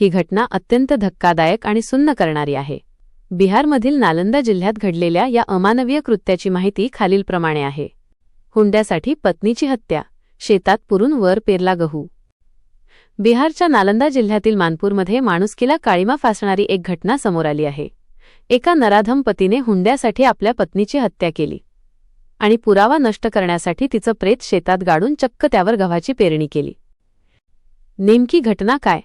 ही घटना अत्यंत धक्कादायक आणि सुन्न करणारी आहे. बिहारमधील नालंदा जिल्ह्यात घडलेल्या या अमानवीय कृत्याची माहिती खालीलप्रमाणे आहे. हुंड्यासाठी पत्नीची हत्या शेतात पुरून वर पेरला गहू. बिहारच्या नालंदा जिल्ह्यातील मानपूरमध्ये माणुसकीला काळीमा फासणारी एक घटना समोर आली आहे. एका नराधम पतीने हुंड्यासाठी आपल्या पत्नीची हत्या केली. आणि पुरावा नष्ट करण्यासाठी तिचं प्रेत शेतात गाडून चक्क त्यावर गव्हाची पेरणी केली. नेमकी घटना काय?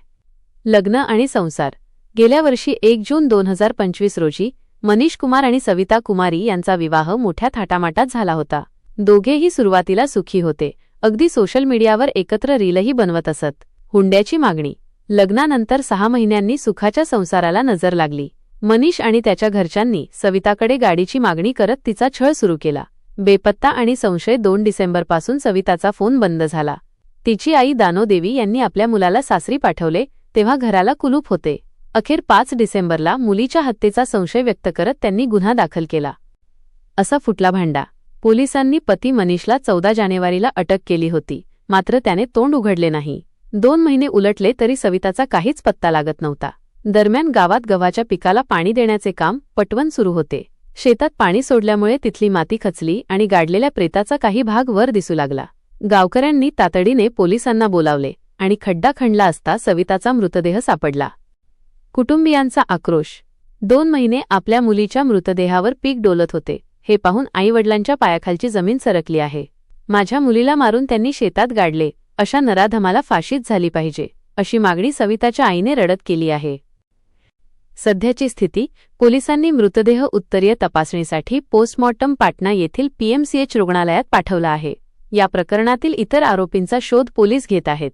लग्न आणि संसार. गेल्या वर्षी एक जून दोन हजार पंचवीस रोजी मनीष कुमार आणि सविता कुमारी यांचा विवाह मोठ्या थाटामाटात झाला होता. दोघेही सुरुवातीला सुखी होते. अगदी सोशल मीडियावर एकत्र रीलही बनवत असत. हुंड्याची मागणी. लग्नानंतर सहा महिन्यांनी सुखाच्या संसाराला नजर लागली. मनीष आणि त्याच्या घरच्यांनी सविताकडे गाडीची मागणी करत तिचा छळ सुरू केला. बेपत्ता आणि संशय दोन डिसेंबरपासून सविताचा फोन बंद झाला. तिची आई दानोदेवी यांनी आपल्या मुलाला सासरी पाठवले तेव्हा घराला कुलूप होते. अखेर पाच डिसेंबरला मुलीच्या हत्येचा संशय व्यक्त करत त्यांनी गुन्हा दाखल केला. असा फुटला भांडा. पोलिसांनी पती मनीषला चौदा जानेवारीला अटक केली होती. मात्र त्याने तोंड उघडले नाही. दोन महिने उलटले तरी सविताचा काहीच पत्ता लागत नव्हता. दरम्यान गावात गव्हाच्या पिकाला पाणी देण्याचे काम पटवण सुरू होते. शेतात पाणी सोडल्यामुळे तिथली माती खचली आणि गाडलेल्या प्रेताचा काही भाग वर दिसू लागला. गावकऱ्यांनी तातडीने पोलिसांना बोलावले. आणि खड्डा खणला असता सविताचा मृतदेह सापडला. कुटुंबियांचा आक्रोश. दोन महिने आपल्या मुलीच्या मृतदेहावर पीक डोलत होते. हे पाहून आईवडिलांच्या पायाखालची जमीन सरकली आहे. माझ्या मुलीला मारून त्यांनी शेतात गाडले. अशा नराधमाला फाशीच झाली पाहिजे अशी मागणी सविताच्या आईने रडत केली आहे. सध्याची स्थिती पोलिसांनी मृतदेह उत्तरीय तपासणीसाठी पोस्टमॉर्टम पाटणा येथील पीएमसीएच रुग्णालयात पाठवला आहे. या प्रकरणातील इतर आरोपींचा शोध पोलीस घेत आहेत.